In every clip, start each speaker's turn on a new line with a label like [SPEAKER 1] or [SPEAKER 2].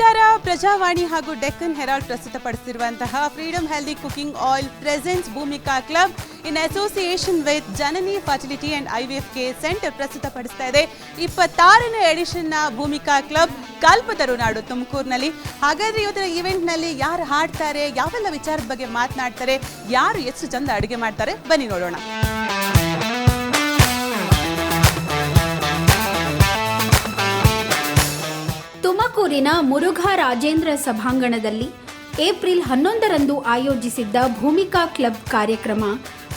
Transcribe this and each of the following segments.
[SPEAKER 1] ನಮಸ್ಕಾರ. ಪ್ರಜಾವಾಣಿ ಹಾಗೂ Deccan Herald ಪ್ರಸ್ತುತಪಡಿಸಿರುವಂತಹ Freedom healthy cooking oil presents Bhoomika club in association with Janani fertility and I V F K centre ಪ್ರಸ್ತುತಪಡಿಸ್ತಾ ಇದೆ. ಇಪ್ಪತ್ತಾರನೇ ಎಡಿಷನ್ನ Bhoomika club ಕಲ್ಪತರುನಾಡು ತುಮಕೂರಿನಲ್ಲಿ. ಹಾಗಾದ್ರೆ ಇವತ್ತಿನ ಇವೆಂಟ್ನಲ್ಲಿ ಯಾರು ಹಾಡ್ತಾರೆ, ಯಾವೆಲ್ಲ ವಿಚಾರದ ಬಗ್ಗೆ ಮಾತನಾಡ್ತಾರೆ, ಯಾರು ಎಷ್ಟು ಚಂದ ಅಡುಗೆ ಮಾಡ್ತಾರೆ, ಬನ್ನಿ ನೋಡೋಣ.
[SPEAKER 2] ತುಮಕೂರಿನ ಮುರುಘಾ ರಾಜೇಂದ್ರ ಸಭಾಂಗಣದಲ್ಲಿ ಏಪ್ರಿಲ್ ಹನ್ನೊಂದರಂದು ಆಯೋಜಿಸಿದ್ದ ಭೂಮಿಕಾ ಕ್ಲಬ್ ಕಾರ್ಯಕ್ರಮ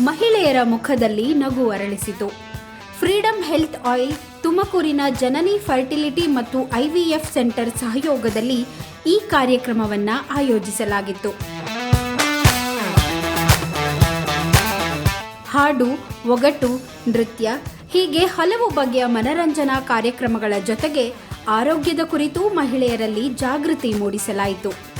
[SPEAKER 2] ಮಹಿಳೆಯರ ಮುಖದಲ್ಲಿ ನಗು ಅರಳಿಸಿತು. ಫ್ರೀಡಂ ಹೆಲ್ತ್ ಆಯಿಲ್, ತುಮಕೂರಿನ ಜನನಿ ಫರ್ಟಿಲಿಟಿ ಮತ್ತು ಐವಿಎಫ್ ಸೆಂಟರ್ ಸಹಯೋಗದಲ್ಲಿ ಈ ಕಾರ್ಯಕ್ರಮವನ್ನು ಆಯೋಜಿಸಲಾಗಿತ್ತು. ಹಾಡು, ಒಗಟು, ನೃತ್ಯ ಹೀಗೆ ಹಲವು ಬಗೆಯ ಮನರಂಜನಾ ಕಾರ್ಯಕ್ರಮಗಳ ಜೊತೆಗೆ ಆರೋಗ್ಯದ ಕುರಿತು ಮಹಿಳೆಯರಲ್ಲಿ ಜಾಗೃತಿ ಮೂಡಿಸಲಾಯಿತು.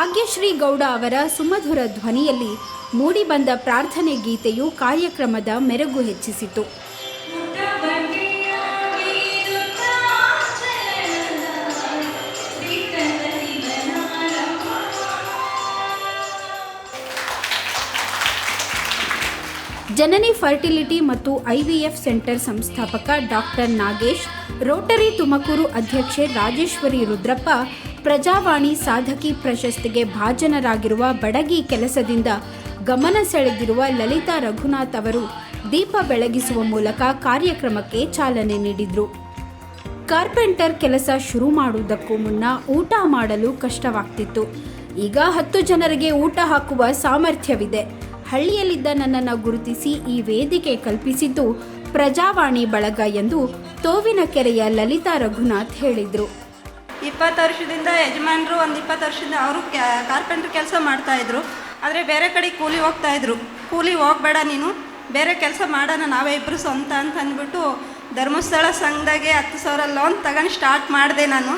[SPEAKER 2] ಭಾಗ್ಯಶ್ರೀ ಗೌಡ ಅವರ ಸುಮಧುರ ಧ್ವನಿಯಲ್ಲಿ ಮೂಡಿಬಂದ ಪ್ರಾರ್ಥನೆ ಗೀತೆಯು ಕಾರ್ಯಕ್ರಮದ ಮೆರಗು ಹೆಚ್ಚಿಸಿತು. ಜನನಿ ಫರ್ಟಿಲಿಟಿ ಮತ್ತು ಐವಿಎಫ್ ಸೆಂಟರ್ ಸಂಸ್ಥಾಪಕ ಡಾಕ್ಟರ್ ನಾಗೇಶ್, ರೋಟರಿ ತುಮಕೂರು ಅಧ್ಯಕ್ಷೆ ರಾಜೇಶ್ವರಿ ರುದ್ರಪ್ಪ ಪ್ರಜಾವಾಣಿ ಸಾಧಕಿ ಪ್ರಶಸ್ತಿಗೆ ಭಾಜನರಾಗಿರುವ ಬಡಗಿ ಕೆಲಸದಿಂದ ಗಮನ ಸೆಳೆದಿರುವ ಲಲಿತಾ ರಘುನಾಥ್ ಅವರು ದೀಪ ಬೆಳಗಿಸುವ ಮೂಲಕ ಕಾರ್ಯಕ್ರಮಕ್ಕೆ ಚಾಲನೆ ನೀಡಿದರು. ಕಾರ್ಪೆಂಟರ್ ಕೆಲಸ ಶುರು ಮಾಡುವುದಕ್ಕೂ ಮುನ್ನ ಊಟ ಮಾಡಲು ಕಷ್ಟವಾಗ್ತಿತ್ತು. ಈಗ ಹತ್ತು ಜನರಿಗೆ ಊಟ ಹಾಕುವ ಸಾಮರ್ಥ್ಯವಿದೆ. ಹಳ್ಳಿಯಲ್ಲಿದ್ದ ನನ್ನನ್ನು ಗುರುತಿಸಿ ಈ ವೇದಿಕೆ ಕಲ್ಪಿಸಿದ್ದು ಪ್ರಜಾವಾಣಿ ಬಳಗ ಎಂದು ತೋವಿನ ಕೆರೆಯ ಲಲಿತಾ ರಘುನಾಥ್ ಹೇಳಿದರು.
[SPEAKER 3] ಇಪ್ಪತ್ತು ವರ್ಷದಿಂದ ಯಜಮಾನರು, ಒಂದು ಇಪ್ಪತ್ತು ವರ್ಷದಿಂದ ಅವರು ಕಾರ್ಪೆಂಟ್ರ್ ಕೆಲಸ ಮಾಡ್ತಾಯಿದ್ರು ಆದರೆ ಬೇರೆ ಕಡೆ ಕೂಲಿ ಹೋಗ್ತಾಯಿದ್ರು ಕೂಲಿ ಹೋಗಬೇಡ ನೀನು, ಬೇರೆ ಕೆಲಸ ಮಾಡೋಣ, ನಾವೇ ಇಬ್ಬರು ಸ್ವಂತ ಅಂತ ಅಂದ್ಬಿಟ್ಟು ಧರ್ಮಸ್ಥಳ ಸಂಘದಾಗೆ ಹತ್ತು ಸಾವಿರ ಲೋನ್ ತಗೊಂಡು ಸ್ಟಾರ್ಟ್ ಮಾಡಿದೆ ನಾನು.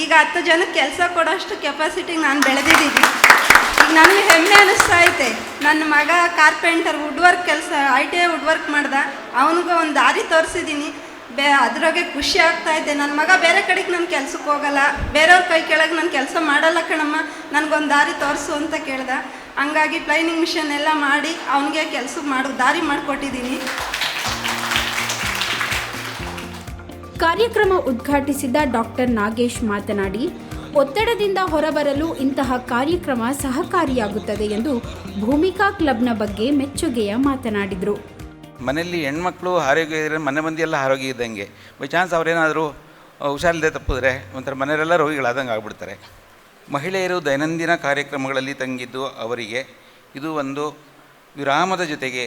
[SPEAKER 3] ಈಗ ಹತ್ತು ಜನಕ್ಕೆ ಕೆಲಸ ಕೊಡೋಷ್ಟು ಕೆಪಾಸಿಟಿಗೆ ನಾನು ಬೆಳೆದಿದ್ದೀನಿ. ಈಗ ನನಗೆ ಹೆಮ್ಮೆ ಅನ್ನಿಸ್ತಾ ಐತೆ. ನನ್ನ ಮಗ ಕಾರ್ಪೆಂಟರ್ ವುಡ್ ವರ್ಕ್ ಕೆಲಸ I T I wood work ಮಾಡ್ದೆ. ಅವನಿಗೂ ಒಂದು ದಾರಿ ತೋರಿಸಿದ್ದೀನಿ ಬೇ, ಅದ್ರಾಗೆ ಖುಷಿ ಆಗ್ತಾ ಇದೆ. ನನ್ನ ಮಗ ಬೇರೆ ಕಡೆಗೆ ನಾನು ಕೆಲ್ಸಕ್ಕೆ ಹೋಗಲ್ಲ. ಬೇರೆಯವ್ರ ಕೈ ಕೆಳಗೆ ನಾನು ಕೆಲಸ ಮಾಡಲ್ಲ ಕಣಮ್ಮ. ನನಗೊಂದು ದಾರಿ ತೋರಿಸು ಅಂತ ಕೇಳ್ದ. ಹಂಗಾಗಿ ಪ್ಲೈನಿಂಗ್ ಮಿಷನ್ ಎಲ್ಲ ಮಾಡಿ ಅವನಿಗೆ ಕೆಲಸ ಮಾಡೋ, ದಾರಿ ಮಾಡಿಕೊಟ್ಟಿದ್ದೀನಿ
[SPEAKER 2] ಕಾರ್ಯಕ್ರಮ ಉದ್ಘಾಟಿಸಿದ ಡಾಕ್ಟರ್ ನಾಗೇಶ್ ಮಾತನಾಡಿ, ಒತ್ತಡದಿಂದ ಹೊರಬರಲು ಇಂತಹ ಕಾರ್ಯಕ್ರಮ ಸಹಕಾರಿಯಾಗುತ್ತದೆ ಎಂದು ಭೂಮಿಕಾ ಕ್ಲಬ್ನ ಬಗ್ಗೆ ಮೆಚ್ಚುಗೆಯ ಮಾತನಾಡಿದರು.
[SPEAKER 4] ಮನೆಯಲ್ಲಿ ಹೆಣ್ಮಕ್ಳು ಆರೋಗ್ಯ ಇದ್ರೆ ಮನೆ ಮಂದಿ ಎಲ್ಲ ಆರೋಗ್ಯ ಇದ್ದಂಗೆ. ಬೈ ಚಾನ್ಸ್ ಅವರೇನಾದರೂ ಹುಷಾರಿಲ್ಲದೆ ತಪ್ಪಿದ್ರೆ ಒಂಥರ ಮನೆಯವರೆಲ್ಲ ರೋಗಿಗಳಾದಂಗೆ ಆಗ್ಬಿಡ್ತಾರೆ. ಮಹಿಳೆಯರು ದೈನಂದಿನ ಕಾರ್ಯಕ್ರಮಗಳಲ್ಲಿ ತಂಗಿದ್ದು ಅವರಿಗೆ ಇದು ಒಂದು ವಿರಾಮದ ಜೊತೆಗೆ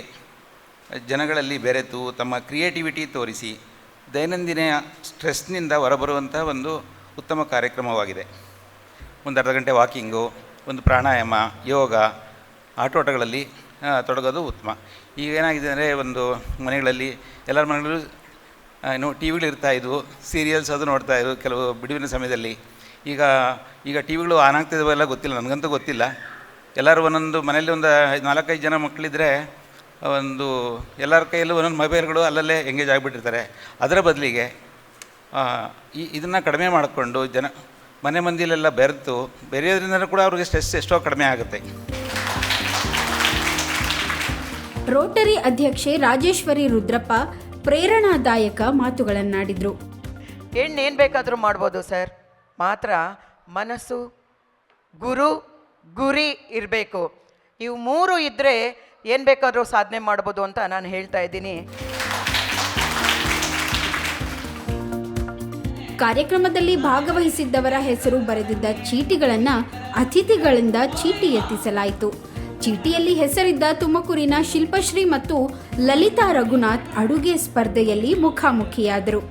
[SPEAKER 4] ಜನಗಳಲ್ಲಿ ಬೆರೆತು ತಮ್ಮ ಕ್ರಿಯೇಟಿವಿಟಿ ತೋರಿಸಿ ದೈನಂದಿನ ಸ್ಟ್ರೆಸ್ನಿಂದ ಹೊರಬರುವಂಥ ಒಂದು ಉತ್ತಮ ಕಾರ್ಯಕ್ರಮವಾಗಿದೆ. ಒಂದು ಅರ್ಧ ಗಂಟೆ ವಾಕಿಂಗು, ಒಂದು ಪ್ರಾಣಾಯಾಮ, ಯೋಗ, ಆಟೋಟಗಳಲ್ಲಿ ತೊಡಗೋದು ಉತ್ತಮ. ಈಗ ಏನಾಗಿದೆ ಅಂದರೆ ಒಂದು ಮನೆಗಳಲ್ಲಿ, ಎಲ್ಲರ ಮನೆಗಳಲ್ಲೂ ಏನು ಟಿ ವಿಗಳು ಇರ್ತಾ ಇದ್ವು ಸೀರಿಯಲ್ಸ್ ಅದು ನೋಡ್ತಾ ಇದ್ವು ಕೆಲವು ಬಿಡುವಿನ ಸಮಯದಲ್ಲಿ. ಈಗ ಈಗ ಟಿ ವಿಗಳು ಆನ್ ಆಗ್ತಿದ್ದಾವೆಲ್ಲ ಗೊತ್ತಿಲ್ಲ, ನನಗಂತೂ ಗೊತ್ತಿಲ್ಲ. ಎಲ್ಲರೂ ಒಂದೊಂದು ಮನೆಯಲ್ಲಿ ಒಂದು ನಾಲ್ಕೈದು ಜನ ಮಕ್ಕಳಿದ್ರೆ, ಒಂದು ಎಲ್ಲರ ಕೈಯಲ್ಲೂ ಒಂದೊಂದು ಮೊಬೈಲ್ಗಳು ಅಲ್ಲಲ್ಲೇ ಎಂಗೇಜ್ ಆಗಿಬಿಟ್ಟಿರ್ತಾರೆ. ಅದರ ಬದಲಿಗೆ ಈ, ಇದನ್ನು ಕಡಿಮೆ ಮಾಡಿಕೊಂಡು ಜನ ಮನೆ ಮಂದಿಲೆಲ್ಲ ಬೆರೆತು ಬೆರೆಯೋದ್ರಿಂದ ಕೂಡ ಅವ್ರಿಗೆ ಸ್ಟ್ರೆಸ್ ಎಷ್ಟೋ ಕಡಿಮೆ ಆಗುತ್ತೆ.
[SPEAKER 2] ರೋಟರಿ ಅಧ್ಯಕ್ಷೆ ರಾಜೇಶ್ವರಿ ರುದ್ರಪ್ಪ ಪ್ರೇರಣಾದಾಯಕ ಮಾತುಗಳನ್ನಾಡಿದರು.
[SPEAKER 5] ಹೆಣ್ಣು ಏನು ಬೇಕಾದರೂ ಮಾಡ್ಬೋದು ಸರ್. ಮಾತ್ರ ಮನಸ್ಸು ಗುರು ಗುರಿ ಇರಬೇಕು. ಇವು ಮೂರು ಇದ್ದರೆ ಏನು ಬೇಕಾದರೂ ಸಾಧನೆ ಮಾಡ್ಬೋದು ಅಂತ ನಾನು ಹೇಳ್ತಾ ಇದ್ದೀನಿ.
[SPEAKER 2] ಕಾರ್ಯಕ್ರಮದಲ್ಲಿ ಭಾಗವಹಿಸಿದ್ದವರ ಹೆಸರು ಬರೆದಿದ್ದ ಚೀಟಿಗಳನ್ನು ಅತಿಥಿಗಳಿಂದ ಚೀಟಿ ಎತ್ತಿಸಲಾಯಿತು. ಚೀಟಿಯಲ್ಲಿ ಹೆಸರಿದ್ದ ತುಮಕೂರಿನ ಶಿಲ್ಪಶ್ರೀ ಮತ್ತು ಲಲಿತಾ ರಘುನಾಥ್ ಅಡುಗೆ ಸ್ಪರ್ಧೆಯಲ್ಲಿ ಮುಖಾಮುಖಿಯಾದರು.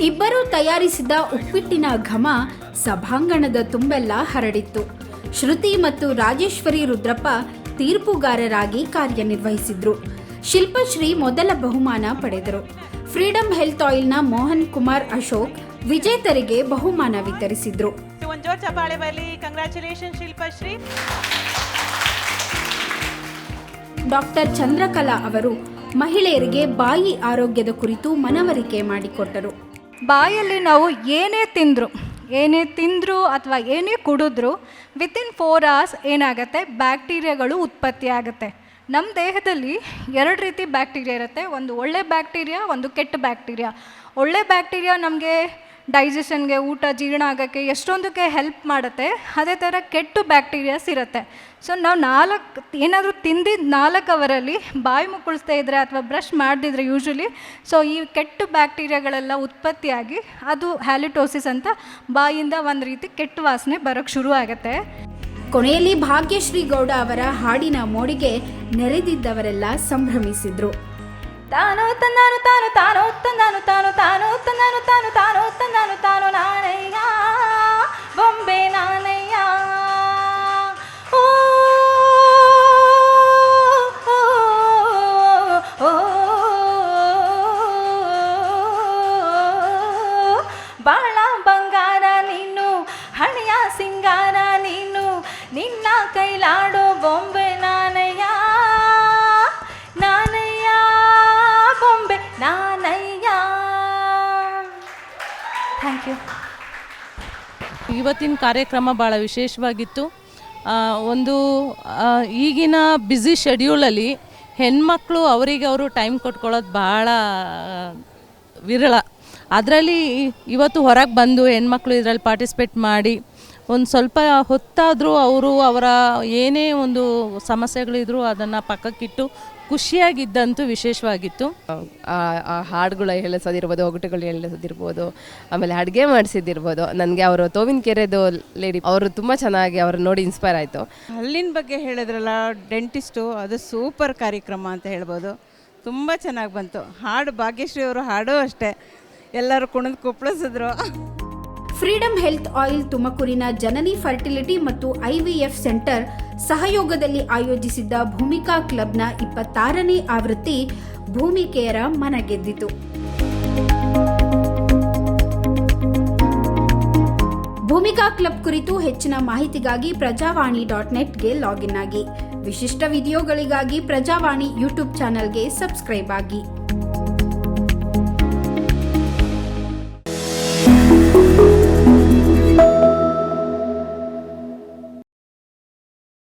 [SPEAKER 2] ಇಬ್ಬರೂ ತಯಾರಿಸಿದ ಉಪ್ಪಿಟ್ಟಿನ ಘಮ ಸಭಾಂಗಣದ ತುಂಬೆಲ್ಲ ಹರಡಿತ್ತು. ಶ್ರುತಿ ಮತ್ತು ರಾಜೇಶ್ವರಿ ರುದ್ರಪ್ಪ ತೀರ್ಪುಗಾರರಾಗಿ ಕಾರ್ಯನಿರ್ವಹಿಸಿದ್ರು. ಶಿಲ್ಪಶ್ರೀ ಮೊದಲ ಬಹುಮಾನ ಪಡೆದರು. ಫ್ರೀಡಂ ಹೆಲ್ತ್ ಆಯಿಲ್ನ ಮೋಹನ್ ಕುಮಾರ್ ಅಶೋಕ್ ವಿಜೇತರಿಗೆ ಬಹುಮಾನ ವಿತರಿಸಿದ್ರು. ಡಾಕ್ಟರ್ ಚಂದ್ರಕಲಾ ಅವರು ಮಹಿಳೆಯರಿಗೆ ಬಾಯಿ ಆರೋಗ್ಯದ ಕುರಿತು ಮನವರಿಕೆ ಮಾಡಿಕೊಟ್ಟರು.
[SPEAKER 6] ಬಾಯಲ್ಲಿ ನಾವು ಏನೇ ತಿಂದರು ಏನೇ ತಿಂದರು ಅಥವಾ ಏನೇ ಕುಡಿದ್ರು ವಿತಿನ್ ಫೋರ್ ಅವರ್ಸ್ ಏನಾಗುತ್ತೆ? ಬ್ಯಾಕ್ಟೀರಿಯಾಗಳು ಉತ್ಪತ್ತಿ ಆಗುತ್ತೆ. ನಮ್ಮ ದೇಹದಲ್ಲಿ ಎರಡು ರೀತಿ ಬ್ಯಾಕ್ಟೀರಿಯಾ ಇರುತ್ತೆ. ಒಂದು ಒಳ್ಳೆ ಬ್ಯಾಕ್ಟೀರಿಯಾ, ಒಂದು ಕೆಟ್ಟ ಬ್ಯಾಕ್ಟೀರಿಯಾ. ಒಳ್ಳೆ ಬ್ಯಾಕ್ಟೀರಿಯಾ ನಮಗೆ ಡೈಜೆಷನ್ಗೆ ಊಟ ಜೀರ್ಣ ಆಗೋಕ್ಕೆ ಎಷ್ಟೊಂದಕ್ಕೆ ಹೆಲ್ಪ್ ಮಾಡುತ್ತೆ, ಅದೇ ಥರ ಕೆಟ್ಟು ಬ್ಯಾಕ್ಟೀರಿಯಾಸ್ ಇರುತ್ತೆ. ಸೊ ನಾವು ನಾಲ್ಕು, ಏನಾದರೂ ತಿಂದಿದ್ದು ನಾಲ್ಕು ಅವರಲ್ಲಿ ಬಾಯಿ ಮುಕ್ಕಳಿಸ್ತಾ ಇದ್ದರೆ ಅಥವಾ ಬ್ರಷ್ ಮಾಡದಿದ್ರೆ ಯೂಶ್ವಲಿ ಸೊ ಈ ಕೆಟ್ಟು ಬ್ಯಾಕ್ಟೀರಿಯಾಗಳೆಲ್ಲ ಉತ್ಪತ್ತಿಯಾಗಿ ಅದು ಹ್ಯಾಲಿಟೋಸಿಸ್ ಅಂತ ಬಾಯಿಂದ ಒಂದು ರೀತಿ ಕೆಟ್ಟ ವಾಸನೆ ಬರೋಕ್ಕೆ ಶುರು ಆಗುತ್ತೆ.
[SPEAKER 2] ಕೊನೆಯಲ್ಲಿ ಭಾಗ್ಯಶ್ರೀ ಗೌಡ ಅವರ ಹಾಡಿನ ಮೋಡಿಗೆ ನೆರೆದಿದ್ದವರೆಲ್ಲ ಸಂಭ್ರಮಿಸಿದ್ರು.
[SPEAKER 6] ತಾನು ತಂದಾನು ತಾನು ತಾನು ತಂದಾನು ತಾನು ತಾನು ತಂದಾನು ತಾನು ತಾನು ತಂದಾನು ತಾನು ನಾನಯ್ಯ ಬೊಂಬೆ ನಾನಯ್ಯ ಓ, ಓ, ಓ, ಬಾಳ ಬಂಗಾರ ನೀನು ಹಣೆಯ ಸಿಂಗಾರ ನೀನು ನಿನ್ನ ಕೈಲಾಡೋ ಬೊಂಬೆ ಥ್ಯಾಂಕ್ ಯು.
[SPEAKER 7] ಇವತ್ತಿನ ಕಾರ್ಯಕ್ರಮ ಭಾಳ ವಿಶೇಷವಾಗಿತ್ತು. ಒಂದು ಈಗಿನ ಬ್ಯುಸಿ ಶೆಡ್ಯೂಲಲ್ಲಿ ಹೆಣ್ಮಕ್ಳು ಅವರಿಗೆ ಅವರು ಟೈಮ್ ಕೊಟ್ಕೊಳ್ಳೋದು ಭಾಳ ವಿರಳ. ಅದರಲ್ಲಿ ಇವತ್ತು ಹೊರಗೆ ಬಂದು ಹೆಣ್ಮಕ್ಳು ಇದರಲ್ಲಿ ಪಾರ್ಟಿಸಿಪೇಟ್ ಮಾಡಿ ಒಂದು ಸ್ವಲ್ಪ ಹೊತ್ತಾದರೂ ಅವರು ಅವರ ಏನೇ ಒಂದು ಸಮಸ್ಯೆಗಳಿದ್ರು ಅದನ್ನು ಪಕ್ಕಕ್ಕಿಟ್ಟು ಖುಷಿಯಾಗಿದ್ದಂತೂ ವಿಶೇಷವಾಗಿತ್ತು.
[SPEAKER 8] ಆ ಆ ಹಾಡುಗಳು ಹೇಳಿಸೋದಿರ್ಬೋದು ಒಗಟುಗಳು ಹೇಳಿಸೋದಿರ್ಬೋದು ಆಮೇಲೆ ಅಡುಗೆ ಮಾಡಿಸಿದ್ದಿರ್ಬೋದು. ನನಗೆ ಅವರು ತೋವಿನ ಕೆರೆದು ಲೇಡಿ ಅವರು ತುಂಬ ಚೆನ್ನಾಗಿ ಅವ್ರನ್ನ ನೋಡಿ ಇನ್ಸ್ಪೈರ್ ಆಯಿತು.
[SPEAKER 9] ಹಲ್ಲಿನ ಬಗ್ಗೆ ಹೇಳಿದ್ರಲ್ಲ ಡೆಂಟಿಸ್ಟು ಅದು ಸೂಪರ್ ಕಾರ್ಯಕ್ರಮ ಅಂತ ಹೇಳ್ಬೋದು. ತುಂಬ ಚೆನ್ನಾಗಿ ಬಂತು. ಹಾಡು ಭಾಗ್ಯಶ್ರೀ ಅವರು ಹಾಡು ಅಷ್ಟೇ. ಎಲ್ಲರೂ ಕುಣಿದು ಕುಪ್ಪಳಿಸಿದ್ರು.
[SPEAKER 2] ಫ್ರೀಡಂ ಹೆಲ್ತ್ ಆಯಿಲ್ ತುಮಕೂರಿನ ಜನನಿ ಫರ್ಟಿಲಿಟಿ ಮತ್ತು ಐವಿಎಫ್ ಸೆಂಟರ್ ಸಹಯೋಗದಲ್ಲಿ ಆಯೋಜಿಸಿದ್ದ ಭೂಮಿಕಾ ಕ್ಲಬ್ನ ಇಪ್ಪತ್ತಾರನೇ ಆವೃತ್ತಿ ಭೂಮಿಕೆಯರ ಮನಗೆದ್ದಿತು. ಭೂಮಿಕಾ ಕ್ಲಬ್ ಕುರಿತು ಹೆಚ್ಚಿನ ಮಾಹಿತಿಗಾಗಿ ಪ್ರಜಾವಾಣಿ ಡಾಟ್ ನೆಟ್ಗೆ ಲಾಗಿನ್ ಆಗಿ. ವಿಶಿಷ್ಟ ವಿಡಿಯೋಗಳಿಗಾಗಿ ಪ್ರಜಾವಾಣಿ ಯೂಟ್ಯೂಬ್ ಚಾನೆಲ್ಗೆ ಸಬ್ಸ್ಕ್ರೈಬ್ ಆಗಿ.